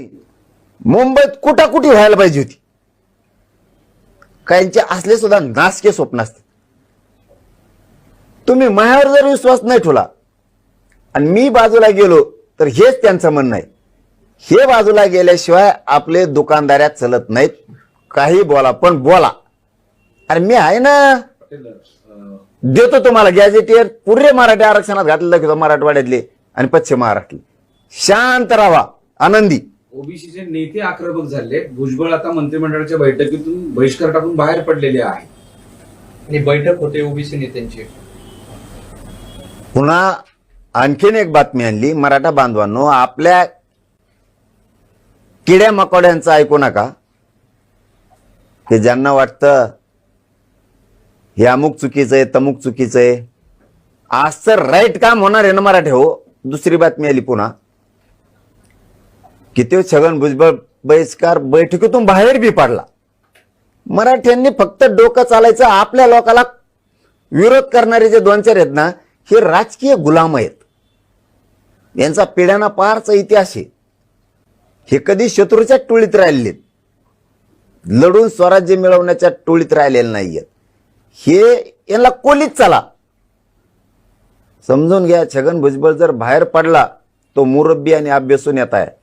नाही मुंबईत कुटाकुटी व्हायला पाहिजे होती. काहींचे असले सुद्धा नासके स्वप्न असते. तुम्ही माझ्यावर जर विश्वास नाही ठेवला आणि मी बाजूला गेलो तर हेच त्यांचं म्हणणं आहे. हे बाजूला गेल्याशिवाय आपले दुकानदाऱ्यात चलत नाहीत. काही बोला पण बोला. अरे मी आहे ना. देतो तुम्हाला गॅजेटियर पुरे मराठी आरक्षणात घातलं मराठवाड्यातले आणि पश्चिम महाराष्ट्रातले. शांत राहा आनंदी. ओबीसीचे नेते आक्रमक झाले भुजबळ आता मंत्रिमंडळाच्या बैठकीतून बहिष्कार टाकून बाहेर पडलेले आहे आणि बैठक होते ओबीसी नेत्यांची. पुन्हा आणखीन एक बातमी आणली. मराठा बांधवांनो आपल्या किड्या मकोड्यांचं ऐकू नका. की ज्यांना वाटतं हे अमुक चुकीचं आहे तमुक चुकीचं आहे. आज तर राईट काम होणार आहे ना मराठे हो. दुसरी बातमी आली पुन्हा. किती छगन भुजबळ बहिष्कार बैठकीतून बाहेर बी पडला. मराठ्यांनी फक्त डोकं चालायचं आपल्या लोकाला विरोध करणारे जे दोन चार आहेत ना हे राजकीय गुलाम आहेत. यांचा पिढ्याना पारचा इतिहास आहे. हे कधी शत्रूच्या टोळीत राहिलेत लढून स्वराज्य मिळवण्याच्या टोळीत राहिलेले नाहीयेत. हे यांना कोलीत चला. समजून घ्या छगन भुजबळ जर बाहेर पडला तो मुरब्बी आणि अभ्यासून येत आहे.